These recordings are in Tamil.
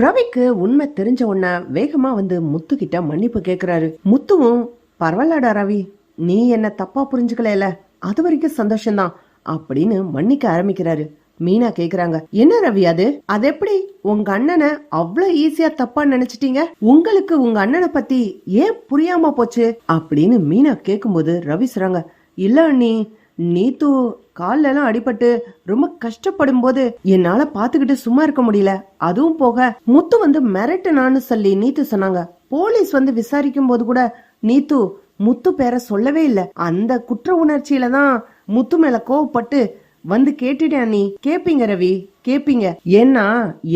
ரவிக்கு உண்மை தெரிஞ்ச உடனே வேகமா வந்து முத்து கிட்ட மன்னிப்பு கேக்குறாரு. முத்துவும் பரவாயில்லடா ரவி. நீ என்ன தப்பா புரிஞ்சுக்கல அது வரைக்கும் சந்தோஷம்தான் அப்படின்னு மன்னிக்க ஆரம்பிக்கிறாரு. மீனா கேக்குறாங்க. என்ன ரவி அது? அது எப்படி? உங்க அண்ணனை அவ்வளவு ஈஸியா தப்பா நினைச்சிட்டீங்க? உங்களுக்கு உங்க அண்ணனை பத்தி ஏன் புரியாம போச்சு? அப்படின்னு மீனா கேக்கும்போது ரவி சொல்றாங்க. இல்ல அண்ணி நீத்து கால்ல எல்லாம் அடிபட்டு ரொம்ப கஷ்டப்படும் போது என்னால பாத்துக்கிட்டு சும்மா இருக்க முடியல. அதுவும் போக முத்து வந்து மிரட்டுனான்னு சொல்லி நீத்து சொன்னாங்க. போலீஸ் வந்து விசாரிக்கும் போது கூட நீத்து முத்து பேரை சொல்லவே இல்ல. அந்த குற்ற உணர்ச்சியில தான் முத்து மேல கோவப்பட்டு வந்து கேட்டுட்டேன் நீ கேப்பீங்க ரவி கேப்பீங்க. ஏன்னா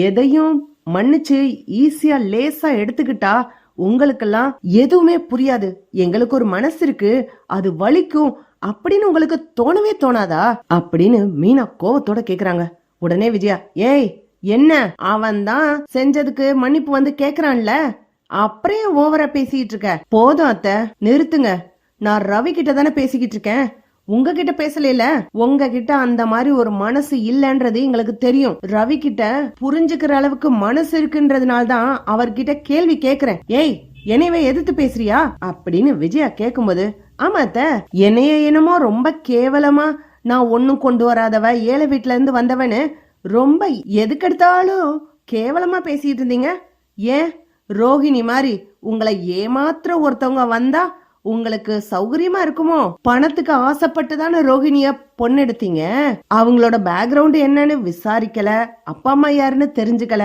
எதையும் மன்னிச்சு ஈஸியா லேசா எடுத்துக்கிட்டா உங்களுக்கெல்லாம் எதுவுமே புரியாது. எங்களுக்கு ஒரு மனசு இருக்கு. அது வலிக்கும். அப்படின்னு உங்களுக்கு தோணவே தோணாதா? அப்படின்னு மீனா கோவத்தோட கேக்குறாங்க. உடனே விஜயா ஏய் என்ன? அவன் தான் செஞ்சதுக்கு மன்னிப்பு வந்து கேக்குறான்ல? அப்புறம் ஓவரா பேசிட்டு இருக்க? போதும் அத்த நிறுத்துங்க. நான் ரவி கிட்ட தானே பேசிக்கிட்டு இருக்கேன். உங்ககிட்ட பேசல உங்ககிட்ட அந்த மாதிரி ஒரு மனசு இல்லன்றது எங்களுக்கு தெரியும். ரவி கிட்ட புரிஞ்சுக்கிற அளவுக்கு மனசு இருக்குன்றதுனால தான் அவர்கிட்ட கேள்வி கேக்குறேன். ஏய் என்னையவே எதிர்த்து பேசுறியா? அப்படின்னு விஜயா கேக்கும்போது ஆமாத்த என்னைய என்னமோ ரொம்ப கேவலமா நான் ஒன்னும் கொண்டு வராதவ ஏழை வீட்டுல இருந்து வந்தவனு ரொம்ப எதுக்கெடுத்தாலும் கேவலமா பேசிட்டு இருந்தீங்க? ஏன்? ரோஹிணி மாதிரி உங்களை ஏமாத்துற ஒருத்தவங்க வந்தா உங்களுக்கு சௌகரியமா இருக்குமோ? பணத்துக்கு ஆசைப்பட்டு தானே ரோஹிணிய பொண்ணெடுத்தீங்க? அவங்களோட பேக்ரவுண்ட் என்னன்னு விசாரிக்கல. அப்பா அம்மா யாருன்னு தெரிஞ்சுக்கல.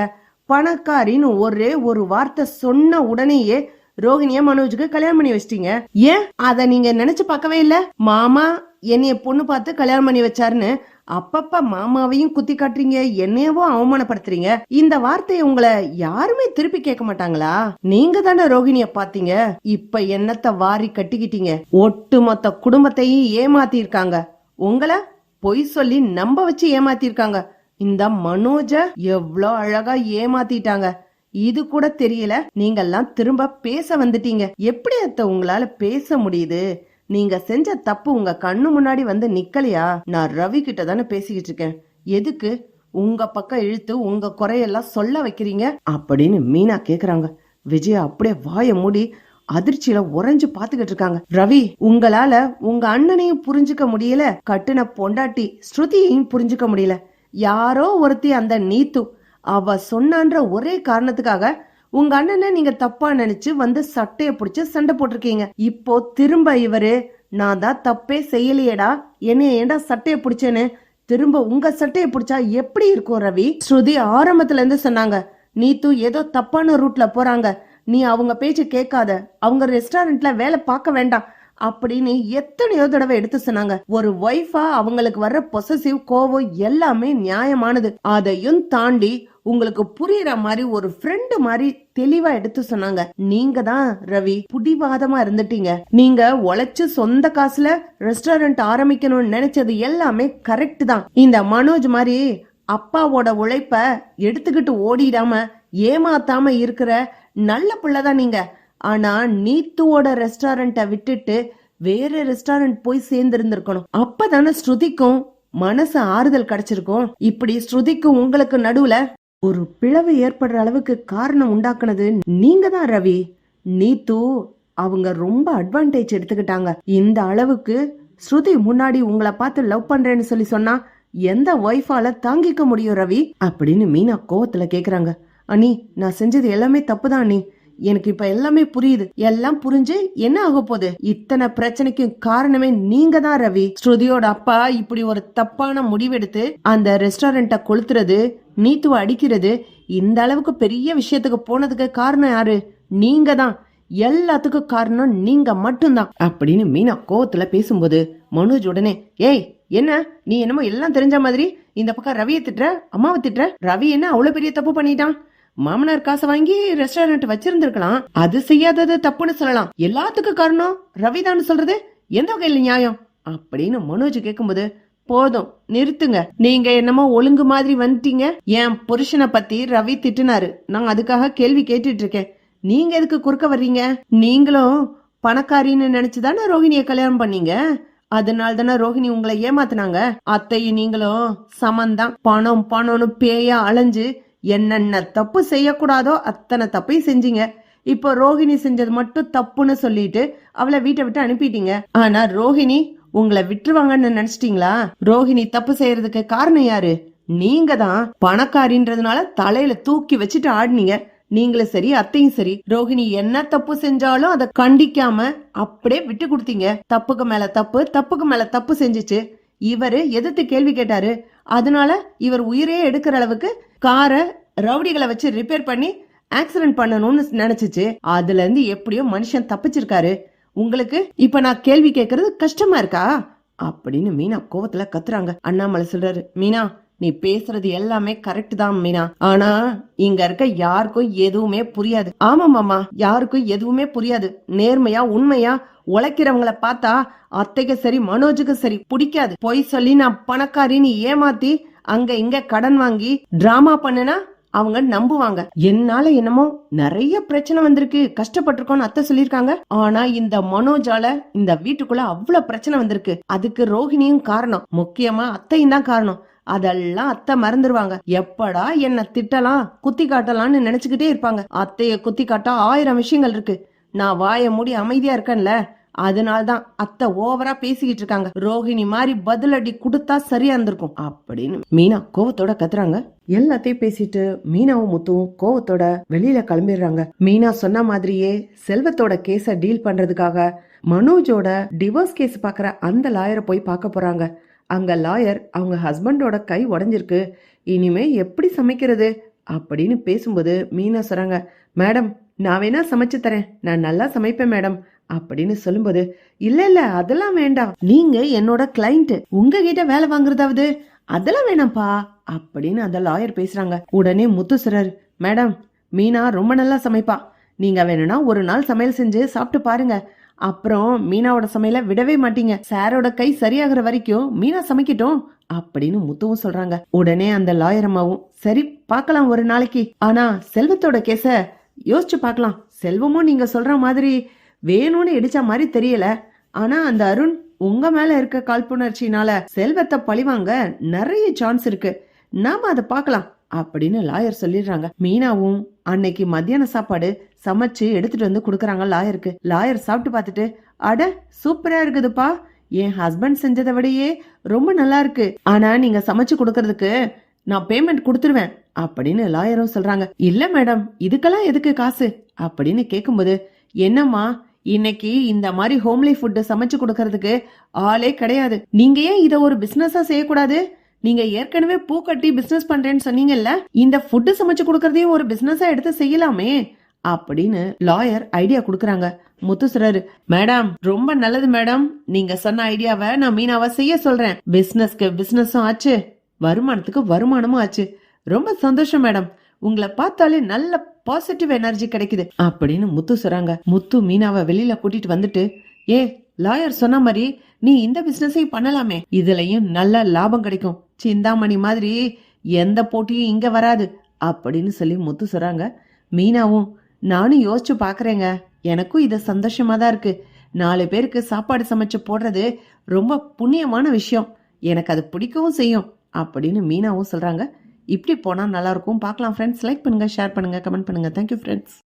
பணக்காரின்னு ஒரே ஒரு வார்த்தை சொன்ன உடனேயே ரோஹிணிய மனோஜுக்கு கல்யாணம் பண்ணி வச்சிட்டீங்க. ஏன்? அத நீங்க நினைச்சு பார்க்கவே இல்ல? மாமா என்னைய பொண்ணு பார்த்து கல்யாணம் பண்ணி வச்சாருன்னு அப்பப்ப மாமாவையும் குத்தி காட்டுறீங்க என்னையவோ அவமானப்படுத்துறீங்க. இந்த வார்த்தையை உங்களை யாருமே திருப்பி கேட்க மாட்டாங்களா? நீங்க தானே ரோகிணிய பாத்தீங்க இப்ப என்னத்த வாரி கட்டிக்கிட்டீங்க? ஒட்டுமொத்த குடும்பத்தையும் ஏமாத்திருக்காங்க உங்களை பொய் சொல்லி நம்ப வச்சு ஏமாத்திருக்காங்க இந்த மனோஜ எவ்வளோ அழகா ஏமாத்திட்டாங்க. இது கூட தெரியல. நீங்கெல்லாம் திரும்ப பேச வந்துட்டீங்க. எப்படி அத்த உங்களால பேச முடியுது? நீங்க செஞ்ச தப்பு உங்க கண்ணு முன்னாடி வந்து நிக்கலையா? நான் ரவி கிட்ட தானே பேசிக்கிட்டு இருக்கேன். எதுக்கு? உங்க பக்கம் இழுத்து உங்க குறையெல்லாம் சொல்ல வைக்கிறீங்க? அப்படின்னு மீனா கேக்குறாங்க. விஜயா அப்படியே வாய மூடி அதிர்ச்சியில உறைஞ்சு பாத்துக்கிட்டு இருக்காங்க. ரவி உங்களால உங்க அண்ணனையும் புரிஞ்சுக்க முடியல. கட்டுன பொண்டாட்டி ஸ்ருதியையும் புரிஞ்சுக்க முடியல. யாரோ ஒருத்தி அந்த நீத்து. அவ சொன்னான்ற ஒரே காரணத்துக்காக உங்க அண்ணனை நீங்க தப்பா நினைச்சு வந்து சட்டைய புடிச்சு சண்டை போட்டிருக்கீங்க. இப்போ திரும்ப இவரு நான் தான் தப்பே செய்யலையேடா என்னைய ஏண்டா சட்டைய புடிச்சேன்னு? திரும்ப உங்க சட்டைய புடிச்சா எப்படி இருக்கும் ரவி? ஸ்ருதி ஆரம்பத்துல இருந்து சொன்னாங்க நீத்து ஏதோ தப்பான ரூட்ல போறாங்க. நீ அவங்க பேச்சு கேட்காத. அவங்க ரெஸ்டாரண்ட்ல வேலை பார்க்க வேண்டாம். அப்படின்னு எத்தனையோ தடவை எடுத்து சொன்னாங்க. ஒரு ஒய்ஃபா அவங்களுக்கு வர்ற பொசசிவ் கோவம் எல்லாமே நியாயமானது. அதையும் தாண்டி உங்களுக்கு புரியுற மாதிரி ஒரு ஃப்ரெண்டு மாதிரி தெளிவா எடுத்து சொன்னாங்க. நீங்க தான் ரவி புடிவாதமா இருந்துட்டீங்க. நீங்க உழைச்சு சொந்த காசுல ரெஸ்டாரண்ட் ஆரம்பிக்கணும்னு நினைச்சது எல்லாமே கரெக்ட் தான். இந்த மனோஜ் மாதிரி அப்பாவோட உழைப்ப எடுத்துக்கிட்டு ஓடிடாம ஏமாத்தாம இருக்கிற நல்ல பிள்ளைதான் நீங்க. ஆனா நீத்துவோட ரெஸ்டாரண்ட்டை விட்டுட்டு வேற ரெஸ்டாரண்ட் போய் சேர்ந்து இருந்திருக்கணும் அப்பதானே ஸ்ருதிக்கும் மனசு ஆறுதல் கிடைச்சிருக்கும். இப்படி ஸ்ருதிக்கும் உங்களுக்கு நடுவுல ஒரு பிளவு ஏற்படுற அளவுக்கு காரணம் உண்டாக்குனது நீங்க தான் ரவி. நீத்து அவங்க ரொம்ப அட்வான்டேஜ் எடுத்துக்கிட்டாங்க. இந்த அளவுக்கு ஸ்ருதி முன்னாடி உங்களை பார்த்து லவ் பண்றேன்னு சொல்லி சொன்னா எந்த ஒய்ஃபால தாங்கிக்க முடியும் ரவி? அப்படின்னு மீனா கோவத்துல கேக்குறாங்க. அண்ணி நான் செஞ்சது எல்லாமே தப்புதான் அண்ணி. எனக்கு இப்ப எல்லாமே புரியுது. எல்லாம் புரிஞ்சு என்ன ஆக போகுது? இத்தனை பிரச்சனைக்கும் காரணமே நீங்க தான் ரவி. ஸ்ருதியோட அப்பா இப்படி ஒரு தப்பான முடிவெடுத்து அந்த ரெஸ்டாரண்ட்டை கொளுத்துறது நீத்துவ அடிக்கிறது இந்த அளவுக்கு பெரிய விஷயத்துக்கு போனதுக்கு காரணம் யாரு? நீங்க தான் எல்லாத்துக்கும் காரணம் நீங்க மட்டும்தான். அப்படின்னு மீனா கோவத்துல பேசும்போது மனோஜ் உடனே ஏய் என்ன? நீ என்னமோ எல்லாம் தெரிஞ்ச மாதிரி இந்த பக்கம் ரவியை திட்டுற அம்மாவை திட்டுற? ரவி என்ன அவ்வளவு பெரிய தப்பு பண்ணிட்டான்? மாமனார் காசை வாங்கி ரெஸ்டாரண்ட் வச்சிருந்திருக்கலாம். அது செய்யாதது தப்புன்னு சொல்லலாம். எல்லாத்துக்கும் காரணம் ரவிதான்னு சொல்றது? எந்த வகையில நியாயம்? அப்படின்னு மனோஜ் கேட்கும்போது போதும் நிறுத்துங்க. நீங்க என்னமோ ஒழுங்கு மாதிரி வந்துட்டீங்க. என் புருஷனை பத்தி ரவி திட்டுனாரு. நான் அதுக்காக கேள்வி கேட்டுட்டு இருக்கேன் நீங்க எதுக்கு குறுக்க வர்றீங்க? நீங்களும் பணக்காரின்னு நினைச்சுதானே ரோஹிணிய கல்யாணம் பண்ணீங்க? அதனால தானே ரோஹிணி உங்களை ஏமாத்தினாங்க? அத்தையும் நீங்களும் சமந்தான். பணம் பணம்னு பேயா அலைஞ்சு என்னென்ன தப்பு செய்யக்கூடாதோ அத்தனை தப்பையும் செஞ்சீங்க. இப்போ ரோஹிணி செஞ்சது மட்டும் தப்புன்னு சொல்லிட்டு அவளை வீட்டை விட்டு அனுப்பிட்டீங்க. ஆனா ரோஹிணி உங்களை விட்டுருவாங்கன்னு நினைச்சிட்டீங்களா? ரோஹிணி தப்பு செய்யறதுக்கு காரணம் யாரு? நீங்க தான். பணக்காரின்றதுனால தலையில தூக்கி வச்சுட்டு ஆடினீங்க. நீங்களும் சரி அத்தையும் சரி. ரோஹிணி என்ன தப்பு செஞ்சாலும் அதை கண்டிக்காம அப்படியே விட்டு கொடுத்தீங்க. தப்புக்கு மேல தப்பு தப்புக்கு மேல தப்பு செஞ்சுச்சு. இவரு எதிர்த்து கேள்வி கேட்டாரு. அதனால இவர் உயிரே எடுக்கிற அளவுக்கு காரை ரவுடிகளை வச்சு ரிப்பேர் பண்ணி ஆக்சிடென்ட் பண்ணணும்னு நினைச்சிச்சு. அதுல இருந்து எப்படியோ மனுஷன் தப்பிச்சிருக்காரு. உங்களுக்கு இப்ப நான் கேள்வி கேட்கறது கஷ்டமா இருக்கா? அப்படின்னு மீனா கோவத்துல கத்துறாங்க. அண்ணாமலை சொல்றாரு மீனா நீ பேசுறது எல்லாமே கரெக்ட் தான் மீனா. ஆனா இங்க இருக்க யாருக்கும் எதுவுமே புரியாது. ஆமா மாமா யாருக்கும் எதுவுமே புரியாது. நேர்மையா உண்மையா உழைக்கிறவங்கள பார்த்தா அத்தைக்கு சரி மனோஜுக்கு சரி பிடிக்காது. பொய் சொல்லி நான் பணக்காரின்னு ஏமாத்தி அங்க இங்க கடன் வாங்கி டிராமா பண்ணுனா அவங்க நம்புவாங்க. என்னால என்னமோ நிறைய பிரச்சனை வந்திருக்கு. கஷ்டப்பட்டிருக்கோம்னு அத்தை சொல்லியிருக்காங்க. ஆனா இந்த மனோஜால இந்த வீட்டுக்குள்ள அவ்வளவு பிரச்சனை வந்திருக்கு. அதுக்கு ரோஹிணியும் காரணம். முக்கியமா அத்தையும் தான் காரணம். அதெல்லாம் அத்தை மறந்துடுவாங்க எப்படா என்ன திட்டலாம் குத்தி காட்டலாம்னு நினைச்சுக்கிட்டே இருப்பாங்க. அத்தைய குத்தி காட்ட ஆயிரம் விஷயங்கள் இருக்கு. நான் வாய மூடி அமைதியா இருக்கேன்ல. அதனால தான் அத்தை ஓவரா பேசிக்கிட்டு இருக்காங்க. ரோஹிணி மாதிரி பதிலடி கொடுத்தா சரியா இருந்திருக்கும். அப்படின்னு மீனா கோவத்தோட கத்துறாங்க. எல்லாத்தையும் பேசிட்டு மீனாவும் முத்துவும் கோவத்தோட வெளியில கிளம்பிடுறாங்க. மீனா சொன்ன மாதிரியே செல்வத்தோட கேஸ டீல் பண்றதுக்காக மனோஜோட டிவோர்ஸ் கேஸ் பாக்குற அந்த லாயரை போய் பார்க்க போறாங்க. அங்க லாயர் அவங்க ஹஸ்பண்டோட கை உடஞ்சிருக்கு. இனிமே எப்படி சமைக்கிறது? அப்படின்னு பேசும்போது மீனா சொல்றாங்க மேடம் நான் வேணா சமைச்சு தரேன். நான் நல்லா சமைப்பேன் மேடம். அப்படின்னு சொல்லும்போது இல்ல இல்ல அதெல்லாம் வேண்டாம். நீங்க என்னோட கிளைண்ட் உங்ககிட்ட வேலை வாங்குறதாவது அதெல்லாம் வேணாம்ப்பா அப்படின்னு அந்த லாயர் பேசுறாங்க. உடனே முத்து மேடம் மீனா ரொம்ப நல்லா சமைப்பா. நீங்க வேணும்னா ஒரு நாள் சமையல் செஞ்சு சாப்பிட்டு பாருங்க. அப்புறம் மீனாவோட சமையல விடவே மாட்டீங்க. சாரோட கை சரியாகிற வரைக்கும் மீனா சமைக்கட்டும் அப்படின்னு முத்துவும் சொல்றாங்க. உடனே அந்த லாயர் அம்மாவும் சரி பார்க்கலாம் ஒரு நாளைக்கு. ஆனா செல்வத்தோட கேஸ யோசிச்சு பார்க்கலாம். செல்வமும் நீங்க சொல்ற மாதிரி வேணும்னு இடிச்ச மாதிரி தெரியல. ஆனா அந்த அருண் உங்க மேல இருக்க காழ்ப்புணர்ச்சினால செல்வத்தை பழிவாங்க நிறைய சான்ஸ் இருக்கு. நாம அதை பார்க்கலாம் அப்படின்னு லாயர் சொல்லிடுறாங்க. மீனாவும் அன்னைக்கு மத்தியான சாப்பாடு சமைச்சு எடுத்துட்டு வந்து கொடுக்குறாங்க லாயருக்கு லாயர் சாப்பிட்டு பார்த்துட்டு அட சூப்பரா இருக்குதுப்பா. என் ஹஸ்பண்ட் செஞ்சதை விடையே ரொம்ப நல்லா இருக்கு. ஆனா நீங்க சமைச்சு கொடுக்கறதுக்கு நான் பேமெண்ட் கொடுத்துருவேன். அப்படின்னு லாயரும் சொல்றாங்க. இல்ல மேடம் இதுக்கெல்லாம் எதுக்கு காசு? அப்படின்னு கேட்கும்போது என்னம்மா இன்னைக்கு இந்த மாதிரி ஹோம்லி ஃபுட்டு சமைச்சு கொடுக்கறதுக்கு ஆளே கிடையாது. நீங்க ஏன் இதை ஒரு பிசினஸா செய்யக்கூடாது? நீங்க ஏற்கனவே பூ கட்டி பிசினஸ் பண்றேன்னு சொன்னீங்கல்ல? இந்த ஃபுட்டு சமைச்சு கொடுக்கறதையும் ஒரு பிசினஸா எடுத்து செய்யலாமே? அப்படின்னு லாயர் ஐடியா கொடுக்குறாங்க. முத்து சொல்றாரு மேடம் ரொம்ப நல்லது மேடம். நீங்க சொன்ன ஐடியாவை நான் மீனாவை செய்ய சொல்றேன். பிசினஸ்க்கு பிசினஸும் ஆச்சு. வருமானத்துக்கு வருமானமும் ஆச்சு. ரொம்ப சந்தோஷம் மேடம். உங்களை பார்த்தாலே நல்ல பாசிட்டிவ் எனர்ஜி கிடைக்குது. அப்படின்னு முத்து சொல்றாங்க. முத்து மீனாவை வெளியில கூட்டிட்டு வந்துட்டு ஏ லாயர் சொன்ன மாதிரி நீ இந்த பிசினஸையும் பண்ணலாமே. இதுலயும் நல்ல லாபம் கிடைக்கும். சிந்தாமணி மாதிரி எந்த போட்டியும் இங்க வராது. அப்படின்னு சொல்லி முத்து சொல்றாங்க. மீனாவும் நானும் யோசிச்சு பாக்குறேங்க. எனக்கும் இது சந்தோஷமா தான் இருக்கு. நாலு பேருக்கு சாப்பாடு சமைச்சு போடுறது ரொம்ப புண்ணியமான விஷயம். எனக்கு அது பிடிக்கவும் செய்யும். அப்படின்னு மீனாவும் சொல்றாங்க. இப்படி போனால் நல்லா இருக்கும் பார்க்கலாம் ஃப்ரெண்ட்ஸ் லைக் பண்ணுங்க ஷேர் பண்ணுங்கள் கமெண்ட் பண்ணுங்க. Thank you friends